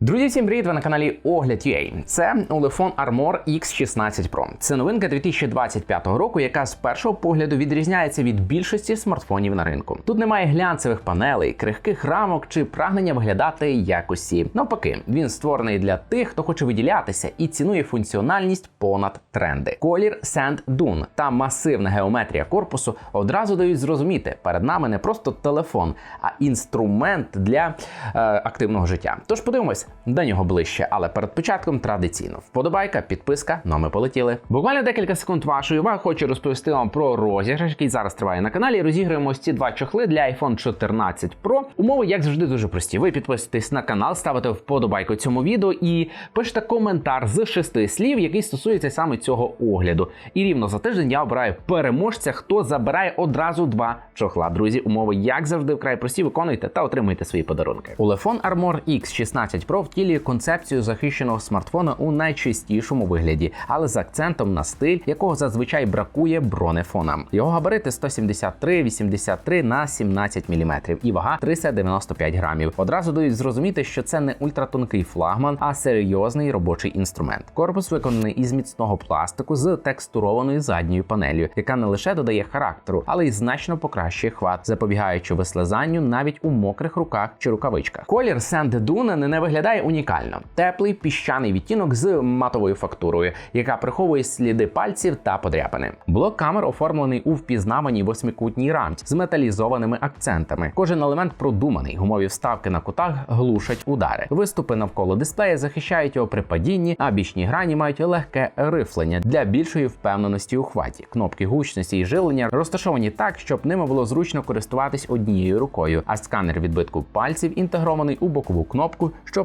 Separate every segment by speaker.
Speaker 1: Друзі, всім привіт! Ви на каналі Огляд.ua. Це Olefone Armor X16 Pro. Це новинка 2025 року, яка з першого погляду відрізняється від більшості смартфонів на ринку. Тут немає глянцевих панелей, крихких рамок чи прагнення виглядати як усі. Навпаки, він створений для тих, хто хоче виділятися і цінує функціональність понад тренди. Колір Sand Dune та масивна геометрія корпусу одразу дають зрозуміти, перед нами не просто телефон, а інструмент для е, активного життя. Тож подивимось до нього ближче, але перед початком традиційно вподобайка, підписка. Ну ми полетіли. Буквально декілька секунд вашої уваги. Хочу розповісти вам про розіграш, який зараз триває на каналі. Розіграємо ці два чохли для iPhone 14 Pro. Умови, як завжди, дуже прості. Ви підписуєтесь на канал, ставите вподобайку цьому відео і пишете коментар з шести слів, який стосується саме цього огляду. І рівно за тиждень я обираю переможця, хто забирає одразу два чохла. Друзі, умови, як завжди, вкрай прості, виконуйте та отримуйте свої подарунки. Ulefone Armor X16 Pro втілює концепцію захищеного смартфона у найчистішому вигляді, але з акцентом на стиль, якого зазвичай бракує бронефонам. Його габарити 173 83 на 17 мм і вага 395 грамів. Одразу дають зрозуміти, що це не ультратонкий флагман, а серйозний робочий інструмент. Корпус виконаний із міцного пластику з текстурованою задньою панелью, яка не лише додає характеру, але й значно покращує хват, запобігаючи вислизанню навіть у мокрих руках чи рукавичках. Колір Sand Dune не виглядає унікально. Теплий піщаний відтінок з матовою фактурою, яка приховує сліди пальців та подряпини. Блок камер оформлений у впізнаваній восьмикутній рамці з металізованими акцентами. Кожен елемент продуманий. Гумові вставки на кутах глушать удари. Виступи навколо дисплея захищають його при падінні, а бічні грані мають легке рифлення для більшої впевненості у хваті. Кнопки гучності і живлення розташовані так, щоб ними було зручно користуватись однією рукою, а сканер відбитку пальців інтегрований у бокову кнопку, що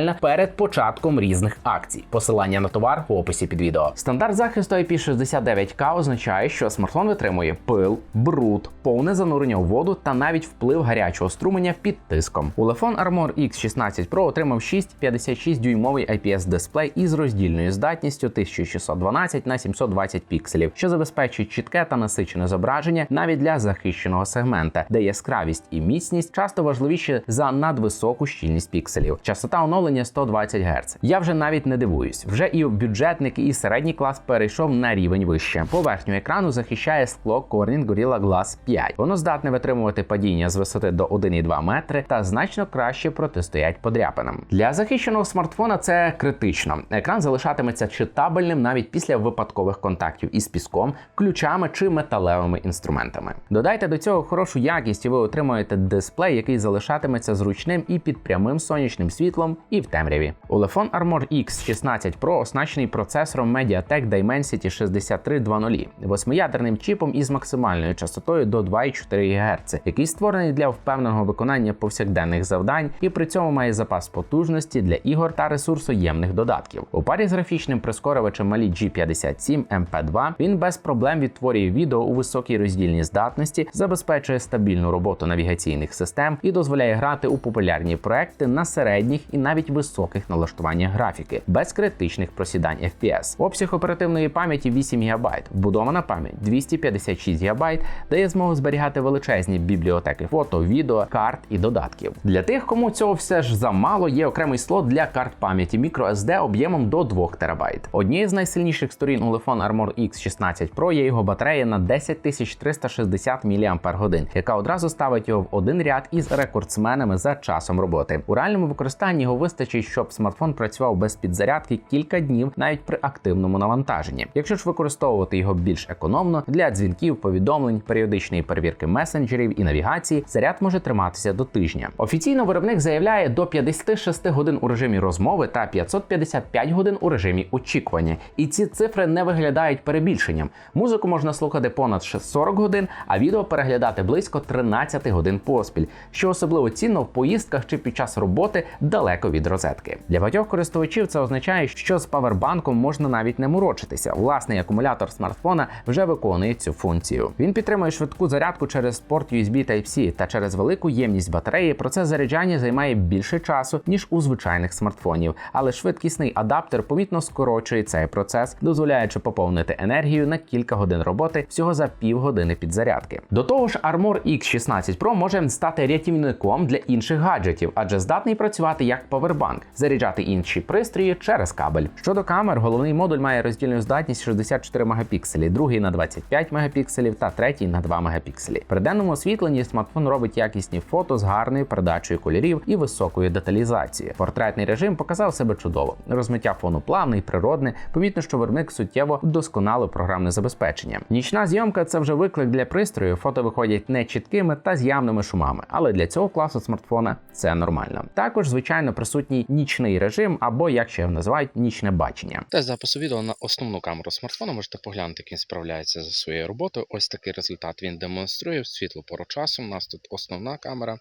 Speaker 1: перед початком різних акцій. Посилання на товар в описі під відео. Стандарт захисту IP69K означає, що смартфон витримує пил, бруд, повне занурення у воду та навіть вплив гарячого струменя під тиском. Ulefone Armor X16 Pro отримав 6,56 дюймовий IPS дисплей із роздільною здатністю 1612 на 720 пікселів, що забезпечує чітке та насичене зображення навіть для захищеного сегмента, де яскравість і міцність часто важливіші за надвисоку щільність пікселів. Частота оновлення 120 Гц. Я вже навіть не дивуюсь. Вже і бюджетник, і середній клас перейшов на рівень вище. Поверхню екрану захищає скло Corning Gorilla Glass 5. Воно здатне витримувати падіння з висоти до 1,2 метри та значно краще протистоять подряпинам. Для захищеного смартфона це критично. Екран залишатиметься читабельним навіть після випадкових контактів із піском, ключами чи металевими інструментами. Додайте до цього хорошу якість, і ви отримаєте дисплей, який залишатиметься зручним і під прямим сонячним світлом, і в темряві. Ulefone Armor X16 Pro оснащений процесором MediaTek Dimensity 6320, восьмиядерним чіпом із максимальною частотою до 2,4 ГГц, який створений для впевненого виконання повсякденних завдань і при цьому має запас потужності для ігор та ресурсоємних додатків. У парі з графічним прискорювачем Mali G57 MP2 він без проблем відтворює відео у високій роздільній здатності, забезпечує стабільну роботу навігаційних систем і дозволяє грати у популярні проекти на середніх і навіть високих налаштуваннях графіки, без критичних просідань FPS. Обсяг оперативної пам'яті 8 ГБ, вбудована пам'ять 256 ГБ, дає змогу зберігати величезні бібліотеки фото, відео, карт і додатків. Для тих, кому цього все ж замало, є окремий слот для карт пам'яті microSD об'ємом до 2 ТБ. Однією з найсильніших сторін у Ulefone Armor X16 Pro є його батарея на 10360 мАч, яка одразу ставить його в один ряд із рекордсменами за часом роботи. У реальному використанні його вистачить, щоб смартфон працював без підзарядки кілька днів навіть при активному навантаженні. Якщо ж використовувати його більш економно для дзвінків, повідомлень, періодичної перевірки месенджерів і навігації, заряд може триматися до тижня. Офіційно виробник заявляє до 56 годин у режимі розмови та 555 годин у режимі очікування. І ці цифри не виглядають перебільшенням. Музику можна слухати понад 40 годин, а відео переглядати близько 13 годин поспіль, що особливо цінно в поїздках чи під час роботи далеко від від розетки. Для багатьох користувачів це означає, що з павербанком можна навіть не морочитися. Власний акумулятор смартфона вже виконує цю функцію. Він підтримує швидку зарядку через порт USB Type-C та через велику ємність батареї. Процес заряджання займає більше часу ніж у звичайних смартфонів, але швидкісний адаптер помітно скорочує цей процес, дозволяючи поповнити енергію на кілька годин роботи всього за півгодини підзарядки. До того ж, Armor X16 Pro може стати рятівником для інших гаджетів, адже здатний працювати як павербанк, заряджати інші пристрої через кабель. Щодо камер, головний модуль має роздільну здатність 64 мегапікселі, другий на 25 мегапікселів та третій на 2 мегапікселі. При денному освітленні смартфон робить якісні фото з гарною передачею кольорів і високою деталізацією. Портретний режим показав себе чудово. Розмиття фону плавне і природне. Помітно, що виробник суттєво вдосконалив програмне забезпечення. Нічна зйомка це вже виклик для пристрою. Фото виходять не чіткими та з явними шумами, але для цього класу смартфона це нормально. Також, звичайно, присутній нічний режим або як ще його називають нічне бачення.
Speaker 2: Тест запису відео на основну камеру смартфона можете поглянути, як він справляється за своєю роботою. Ось такий результат він демонструє в світлу пору часу. У нас тут основна камера,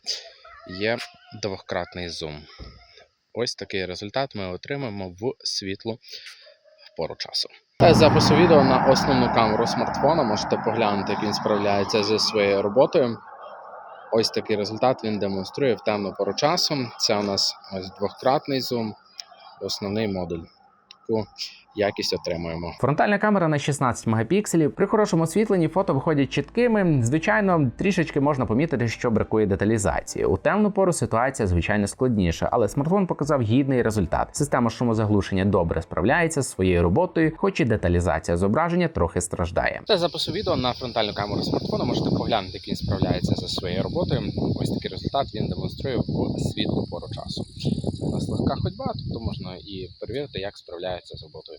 Speaker 2: є двократний зум. Ось такий результат ми отримаємо в світлу пору часу. Тест запису відео на основну камеру смартфона. Можете поглянути, як він справляється зі своєю роботою. Ось такий результат він демонструє в темну пору часу. Це у нас ось двократний зум, основний модуль. Таку якість отримуємо.
Speaker 1: Фронтальна камера на 16 мегапікселів. При хорошому освітленні фото виходять чіткими. Звичайно, трішечки можна помітити, що бракує деталізації. У темну пору ситуація звичайно складніша, але смартфон показав гідний результат. Система шумозаглушення добре справляється з своєю роботою, хоч і деталізація зображення трохи страждає.
Speaker 2: Для запису відео на фронтальну камеру смартфона можете поглянути, як він справляється за своєю роботою. Ось такий результат він демонструє в світлу пору часу. Це у нас легка ходьба, тобто можна і перевірити, як справляється з роботою.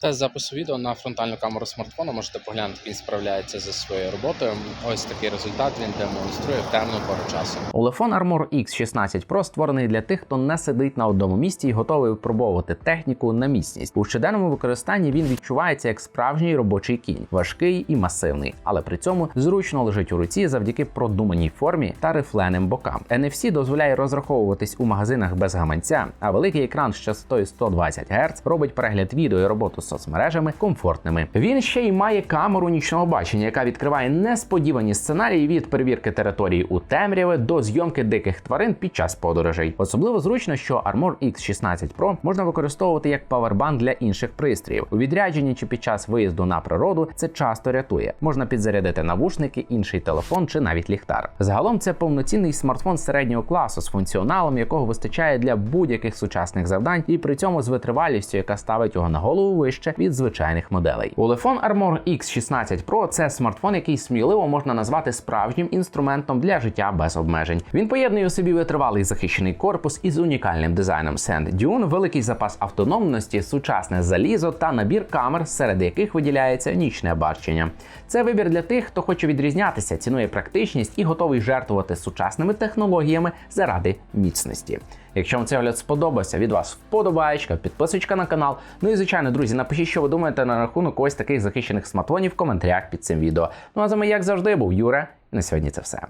Speaker 2: Тест запису відео на фронтальну камеру смартфона можете поглянути, він справляється за своєю роботою. Ось такий результат він демонструє в темну пору часу.
Speaker 1: Улефон Armor X16 Pro створений для тих, хто не сидить на одному місці і готовий випробовувати техніку на міцність. У щоденному використанні він відчувається як справжній робочий кінь, важкий і масивний, але при цьому зручно лежить у руці завдяки продуманій формі та рифленим бокам. NFC дозволяє розраховуватись у магазинах без гаманця, а великий екран з частотою 120 Гц робить перегляд відео і роботу соцмережами комфортними. Він ще й має камеру нічного бачення, яка відкриває несподівані сценарії від перевірки території у темряві до зйомки диких тварин під час подорожей. Особливо зручно, що Armor X16 Pro можна використовувати як павербанк для інших пристроїв. У відрядженні чи під час виїзду на природу це часто рятує. Можна підзарядити навушники, інший телефон чи навіть ліхтар. Загалом це повноцінний смартфон середнього класу з функціоналом, якого вистачає для будь-яких сучасних завдань, і при цьому з витривалістю, яка ставить його на голову вище від звичайних моделей. Улефон Armor X16 Pro – це смартфон, який сміливо можна назвати справжнім інструментом для життя без обмежень. Він поєднує у собі витривалий захищений корпус із унікальним дизайном Sand Dune, великий запас автономності, сучасне залізо та набір камер, серед яких виділяється нічне бачення. Це вибір для тих, хто хоче відрізнятися, цінує практичність і готовий жертвувати сучасними технологіями заради міцності. Якщо вам цей огляд сподобався, від вас вподобаєчка, підписочка на канал. Ну і звичайно, друзі, напишіть, що ви думаєте на рахунок ось таких захищених смартфонів в коментарях під цим відео. Ну а за ми, як завжди, був Юра. І на сьогодні це все.